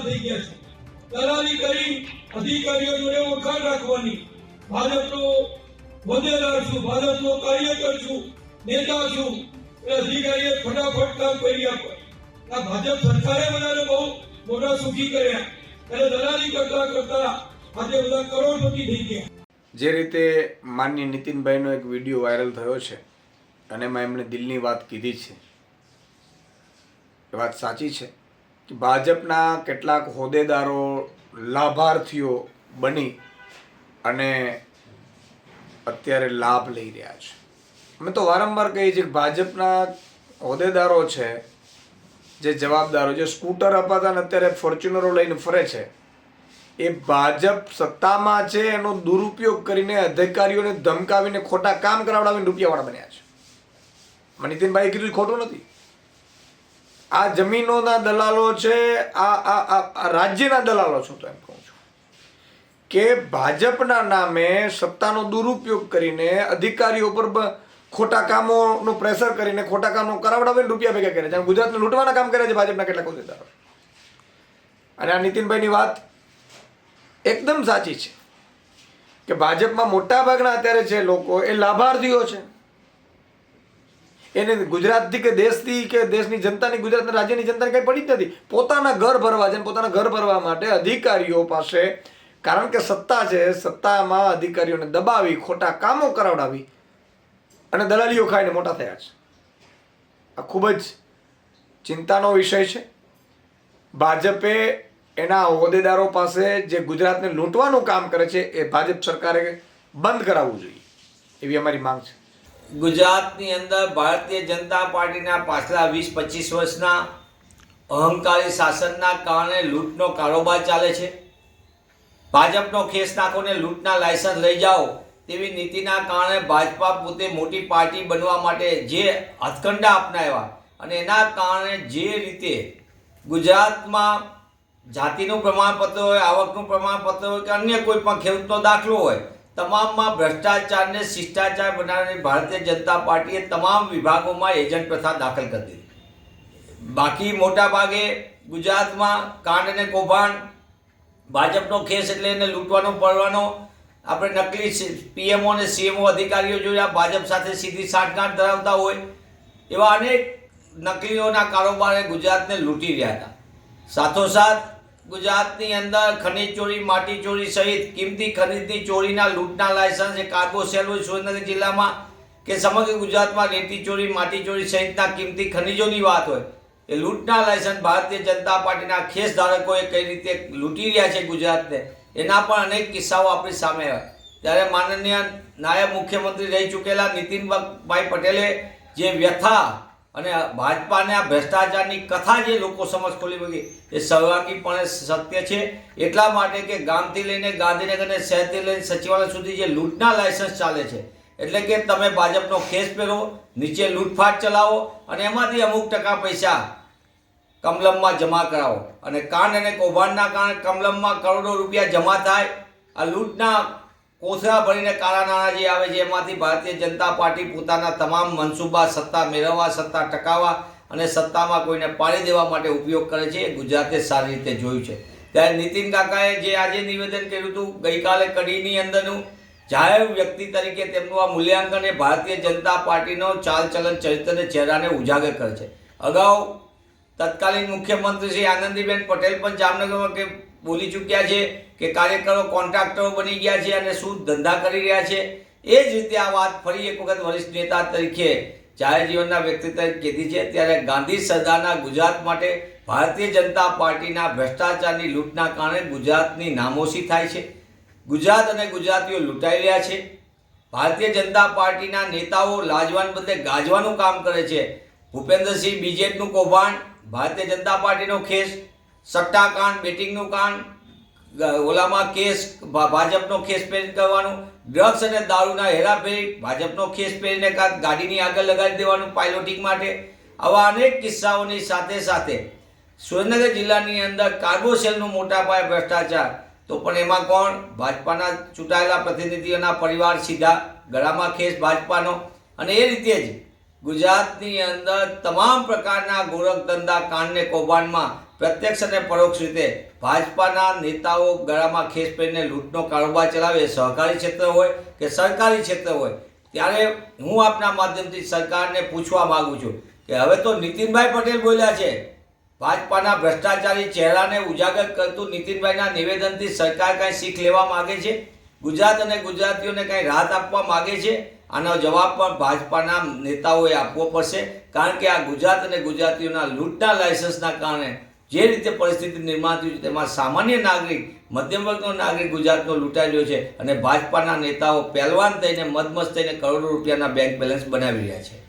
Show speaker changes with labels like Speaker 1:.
Speaker 1: થઈ ગયા છે. દલાલી કરી, અધિકારીઓ જોડે વખાણ રાખવાની. ભાજપનો હોદ્દેદાર છું, ભાજપનો કાર્યકર છું, નેતા છું. એ અધિકારીએ ફટાફટ કામ કરી આપે આ ભાજપ સરકારે બધાને બહુ મોટા સુખી કર્યા. અને દલાલી કરતા કરતા આજે બધા કરોડપતિ થઈ ગયા.
Speaker 2: જે રીતે માન્ય નીતિનભાઈનો એક વીડિયો વાયરલ થયો છે, અને એમાં એમણે દિલની વાત કીધી છે. એ વાત સાચી છે. ભાજપના કેટલાક હોદ્દેદારો લાભાર્થીઓ બની અને અત્યારે લાભ લઈ રહ્યા છે. અમે તો વારંવાર કહીએ છીએ કે ભાજપના હોદ્દેદારો છે, જે જવાબદારો, જે સ્કૂટર અપાતા ને અત્યારે ફોર્ચ્યુનરો લઈને ફરે છે, એ ભાજપ સત્તામાં છે, એનો દુરુપયોગ કરીને અધિકારીઓને ધમકાવીને ખોટા કામ કરાવડાવીને રૂપિયાવાળા બન્યા છે. મને કીધું ખોટું નથી. આ જમીનોના દલાલો છે, આ આ રાજ્યના દલાલો છું તો એમ કહું છું. કે ભાજપના નામે સત્તાનો દુરુપયોગ કરીને, અધિકારીઓ પર ખોટા કામોનું પ્રેશર કરીને, ખોટા કામો કરાવડાવીને રૂપિયા ભેગા કરે છે. અને ગુજરાતને લૂંટવાના કામ કરે છે ભાજપના કેટલાક હોદ્દેદારો. અને આ નીતિનભાઈની વાત એકદમ સાચી છે કે ભાજપમાં મોટા ભાગના અત્યારે છે લોકો એ લાભાર્થીઓ છે. એને ગુજરાતથી કે દેશથી કે દેશની જનતાની ગુજરાતના રાજ્યની જનતાને કંઈ પડી જ નથી. પોતાના ઘર ભરવા છે પોતાના ઘર ભરવા માટે અધિકારીઓ પાસે, કારણ કે સત્તા છે, સત્તામાં અધિકારીઓને દબાવી, ખોટા કામો કરાવડાવી અને દલાલીઓ ખાઈને મોટા થયા છે. આ ખૂબ જ ચિંતાનો વિષય છે. ભાજપે એના હોદ્દેદારો પાસે જે ગુજરાતને લૂંટવાનું કામ કરે છે, એ ભાજપ સરકારે બંધ કરાવવું જોઈએ. એવી અમારી માંગ છે.
Speaker 3: ગુજરાતની અંદર ભારતીય જનતા પાર્ટીના પાછલા વીસ પચીસ વર્ષના અહંકારી શાસનના કારણે લૂંટનો કારોબાર ચાલે છે. ભાજપનો ખેસ નાખોને લૂંટના લાયસન્સ લઈ જાઓ તેવી નીતિના કારણે ભાજપા પોતે મોટી પાર્ટી બનવા માટે જે હથકંડા અપનાવ્યા અને એના કારણે જે રીતે ગુજરાતમાં જાતિનું પ્રમાણપત્ર હોય, આવકનું પ્રમાણપત્ર હોય કે અન્ય કોઈ પણ ખેડૂતનો દાખલો હોય તમામમાં ભ્રષ્ટાચારને શિષ્ટાચાર બનાવીને ભારતીય જનતા પાર્ટીએ તમામ વિભાગોમાં એજન્ટ પ્રથા દાખલ કરી દીધી. બાકી મોટા ભાગે ગુજરાતમાં કાંડ અને કૌભાંડ, ભાજપનો ખેસ એટલે એને લૂંટવાનો, પડવાનો. આપણે નકલી પીએમઓ અને સીએમઓ અધિકારીઓ જોયા ભાજપ સાથે સીધી સાંઠગાંઠ ધરાવતા હોય એવા અનેક નકલીઓના કારોબારે ગુજરાતને લૂંટી રહ્યા હતા. સાથોસાથ ગુજરાતની અંદર ખનીજ ચોરી, માટી ચોરી સહિત કિંમતી ખનીજની ચોરીના લૂંટના લાયસન્સ એ કાર્ગો સેલ સુરેન્દ્રનગર જિલ્લામાં કે સમગ્ર ગુજરાતમાં રેતી ચોરી, માટી ચોરી સહિતના કિંમતી ખનીજોની વાત હોય, એ લૂંટના લાયસન્સ ભારતીય જનતા પાર્ટીના ખેસ ધારકોએ કઈ રીતે લૂંટી રહ્યા છે ગુજરાતને, એના પણ અનેક કિસ્સાઓ આપણી સામે આવ્યા ત્યારે માનનીય નાયબ મુખ્યમંત્રી રહી ચૂકેલા નીતિનભાઈ પટેલે જે વ્યથા અને ભાજપાને આ ભ્રષ્ટાચારની કથા જે લોકો સમજ ખોલી મૂકી, એ સર્વાંગીપણે સત્ય છે. એટલા માટે કે ગામથી લઈને ગાંધીનગર અને શહેરથી લઈને સચિવાલય સુધી જે લૂંટના લાયસન્સ ચાલે છે, એટલે કે તમે ભાજપનો કેસ પહેરો, નીચે લૂંટફાટ ચલાવો અને એમાંથી અમુક ટકા પૈસા કમલમમાં જમા કરાવો. અને કાંડ અને કૌભાંડના કારણે કમલમમાં કરોડો રૂપિયા જમા થાય, આ લૂંટના કોથળા ભરીને કાળા નાણાં જે આવે છે. એમાંથી ભારતીય જનતા પાર્ટી પોતાના તમામ મનસૂબા સત્તા મેળવવા, સત્તા ટકાવવા અને સત્તામાં કોઈને પાડી દેવા માટે ઉપયોગ કરે છે. એ ગુજરાતે સારી રીતે જોયું છે. ત્યારે નીતિન કાકાએ જે આજે નિવેદન કર્યું હતું, ગઈકાલે કડીની અંદરનું જાહેર વ્યક્તિ તરીકે તેમનું આ મૂલ્યાંકન એ ભારતીય જનતા પાર્ટીનો ચાલચલન ચરિત્રને ચહેરાને ઉજાગર કરે છે. અગાઉ તત્કાલીન મુખ્યમંત્રી શ્રી આનંદીબેન પટેલ પણ જામનગરમાં કે બોલી ચૂક્યા છે કે કાર્યકરો કોન્ટ્રાક્ટરો બની ગયા છે અને શું ધંધા કરી રહ્યા છે? એ જ રીતે આ વાત ફરી એક વખત વરિષ્ઠ નેતા તરીકે જાહેર જીવનના વ્યક્તિ તરીકે કીધી છે. ત્યારે ગાંધી સરદારના ગુજરાત માટે ભારતીય જનતા પાર્ટીના ભ્રષ્ટાચારની લૂંટના કારણે ગુજરાતની નામોશી થાય છે. ગુજરાત અને ગુજરાતીઓ લૂંટાઈ રહ્યા છે. ભારતીય જનતા પાર્ટીના નેતાઓ લાજવાન બદલે ગાજવાનું કામ કરે છે. ભૂપેન્દ્રસિંહ બીજેપીનું કૌભાંડ, ભારતીય જનતા પાર્ટીનો ખેસ સટ્ટાકાંડ, બેટિંગનું કાંડ ઓલામાં કેસ ભાજપનો ખેસ પહેરી કરવાનું, ડ્રગ્સ અને દારૂના હેરાફેરી, ભાજપનો ખેસ પહેરીને ગાડીની આગળ લગાડી દેવાનું પાયલોટિંગ માટે. આવા અનેક કિસ્સાઓની સાથે સાથે સુરેન્દ્રનગર જિલ્લાની અંદર કાર્ગો સેલનું મોટા પાયે ભ્રષ્ટાચાર. તો પણ એમાં કોણ? ભાજપાના ચૂંટાયેલા પ્રતિનિધિઓના પરિવાર સીધા ગળામાં ખેસ ભાજપાનો. અને એ રીતે જ ગુજરાતની અંદર તમામ પ્રકારના ગોરખ ધંધા કાંડને કૌભાંડમાં પ્રત્યક્ષ અને પરોક્ષ રીતે ભાજપાના નેતાઓ ગળામાં ખેસ પહેરીને લૂંટનો કારોબાર ચલાવે, સહકારી ક્ષેત્ર હોય કે સરકારી ક્ષેત્ર હોય, ત્યારે હું આપના માધ્યમથી સરકારને પૂછવા માગું છું કે હવે તો નીતિનભાઈ પટેલ બોલ્યા છે, ભાજપાના ભ્રષ્ટાચારી ચહેરાને ઉજાગર કરતું નીતિનભાઈના નિવેદનથી સરકાર કાંઈ શીખ લેવા માગે છે? ગુજરાત અને ગુજરાતીઓને કાંઈ રાહત આપવા માગે છે? આનો જવાબ પણ ભાજપાના નેતાઓએ આપવો પડશે, કારણ કે આ ગુજરાત અને ગુજરાતીઓના લૂંટના લાયસન્સના કારણે જે રીતે પરિસ્થિતિ નિર્માણ થયું છે તેમાં સામાન્ય નાગરિક, મધ્યમ વર્ગનો નાગરિક ગુજરાતનો લૂંટાઈ છે અને ભાજપાના નેતાઓ પહેલવાન થઈને મદમસ્ત થઈને કરોડો રૂપિયાના બેંક બેલેન્સ બનાવી રહ્યા છે.